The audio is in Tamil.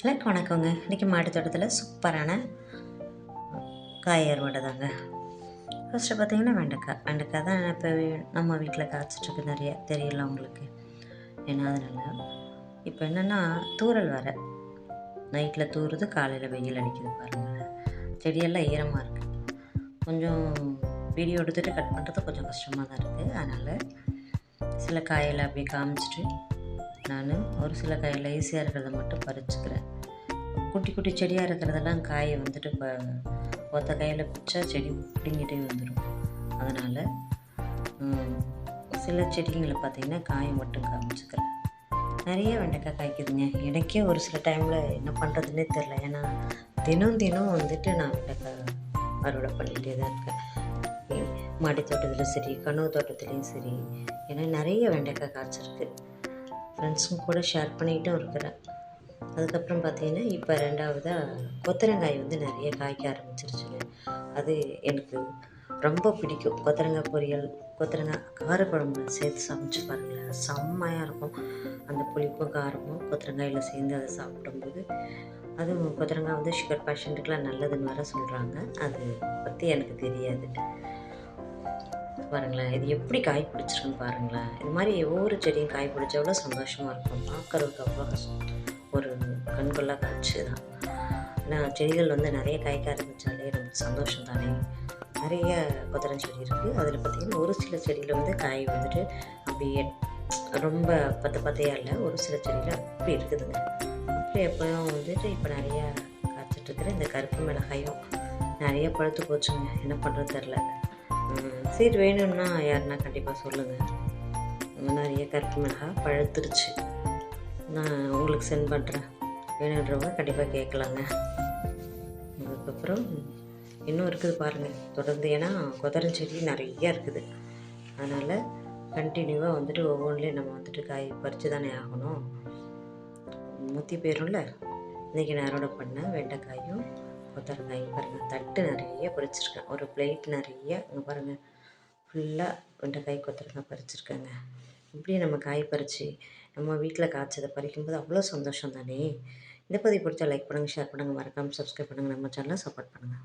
எல்லாருக்கும் வணக்கங்க. இன்றைக்கி மாடி தோட்டத்தில் சூப்பரான காய் அறுவடை தாங்க. ஃபஸ்ட்டு பார்த்தீங்கன்னா வெண்டைக்காய். வெண்டைக்காய் தான் இப்போ நம்ம வீட்டில் காய்ச்சிட்ருக்கு நிறைய. தெரியல உங்களுக்கு. ஏன்னா அதனால். இப்போ என்னென்னா தூறல் வர நைட்டில் தூறுது காலையில் வெயில் அடிக்குது பாருங்கள் செடியெல்லாம் ஈரமாக இருக்குது கொஞ்சம் வீடியோ எடுத்துகிட்டு கட் பண்ணுறது கொஞ்சம் கஷ்டமாக தான் இருக்குது அதனால் சில காயில் அப்படியே காமிச்சிட்டு நான் ஒரு சில காயில் ஈஸியாக இருக்கிறத மட்டும் பறிச்சுக்கிறேன். குட்டி குட்டி செடியாக இருக்கிறதெல்லாம் காயை வந்துட்டு இப்போ ஒத்த கையில் பிடிச்சா செடி பிடிங்கிட்டே வந்துடும் அதனால் சில செடிங்களை பார்த்திங்கன்னா காயை மட்டும் காமிச்சுக்கிறேன். நிறைய வெண்டைக்காய் காய்க்குதுங்க. எனக்கே ஒரு சில டைமில் என்ன பண்ணுறதுனே தெரில ஏன்னா தினம் தினம் வந்துட்டு நான் வெண்டைக்காய் அறுவடை பண்ணிகிட்டே தான் இருக்கேன். மாடி தோட்டத்துலையும் சரி கனவு தோட்டத்துலேயும் சரி ஏன்னா நிறைய வெண்டைக்காய் காய்ச்சிருக்கு. ஃப்ரெண்ட்ஸும் கூட ஷேர் பண்ணிக்கிட்டும் இருக்கிறேன். அதுக்கப்புறம் பார்த்தீங்கன்னா இப்போ ரெண்டாவதாக கொத்தரங்காய் வந்து நிறைய காய்க்க ஆரம்பிச்சிருச்சுங்க அது எனக்கு ரொம்ப பிடிக்கும். கொத்தரங்காய் பொரியல் கொத்தரங்காய் காரக்குழம்பு சேர்த்து சமைச்சு பாருங்களேன். செம்மையாக இருக்கும். அந்த புளிப்பும் காரமும் கொத்தரங்காயில் சேர்ந்து அதை சாப்பிடும்போது அதுவும் கொத்தரங்காய் வந்து சுகர் பேஷண்ட்டுக்கெலாம் நல்லதுன்னு வர சொல்கிறாங்க அது பற்றி எனக்கு தெரியாது. பாருங்களேன். இது எப்படி காய் பிடிச்சிருக்குன்னு பாருங்களேன். இது மாதிரி ஒவ்வொரு செடியும் காய் பிடிச்ச எவ்வளோ சந்தோஷமாக இருக்கும். பார்க்குறதுக்கு அவ்வளோ ஒரு கண்கொள்ளா காட்சி தான். ஏன்னா செடிகள் வந்து நிறைய காய்க்க ஆரம்பித்தாலே நமக்கு சந்தோஷம் தானே. நிறைய கொத்தரம் செடி இருக்குது அதில் பார்த்திங்கன்னா ஒரு சில செடியில் வந்து காய் வந்துட்டு அப்படியே ரொம்ப பத்து பத்தையாக இல்லை. ஒரு சில செடியில் அப்படி இருக்குதுங்க. அப்புறம் எப்போயும் வந்துட்டு இப்போ நிறைய காய்ச்சிட்ருக்குற இந்த கருப்பு மிளகாயும் நிறைய பழுத்து போச்சுங்க. என்ன பண்ணுறது தெரில சீட் வேணும்னா யாருன்னா கண்டிப்பாக சொல்லுங்கள் நிறைய கருப்பு மிளகாய் பழுத்துருச்சு. நான் உங்களுக்கு சென்ட் பண்ணுறேன் வேணுன்றவங்க கண்டிப்பாக கேட்கலாங்க. அதுக்கப்புறம் இன்னும் இருக்குது பாருங்கள் தொடர்ந்து ஏன்னா கொதரம் நிறையா நிறைய இருக்குது. அதனால் கண்டினியூவாக வந்துட்டு ஒவ்வொன்றிலையும் நம்ம வந்துட்டு காய் பறித்து தானே ஆகணும். முத்தி போயிடும்ல இன்றைக்கி நான் அறுவடை பண்ணேன் வெண்டைக்காயும் கொத்தரங்காய் பாருங்கள் தட்டு நிறைய பறிச்சிருக்கேன். ஒரு பிளேட் நிறைய இங்கே பாருங்கள் ஃபுல்லாக வெண்டைக்காய் கொத்தரங்காய் பறிச்சிருக்கேங்க. இப்படியே நம்ம காய் பறித்து நம்ம வீட்டில் காய்ச்சதை பறிக்கும்போது அவ்வளோ சந்தோஷம் தானே? இந்த பதிவு பிடிச்சா லைக் பண்ணுங்கள் ஷேர் பண்ணுங்கள் மறக்காமல் சப்ஸ்கிரைப் பண்ணுங்கள் நம்ம சேனலை சப்போர்ட் பண்ணுங்கள்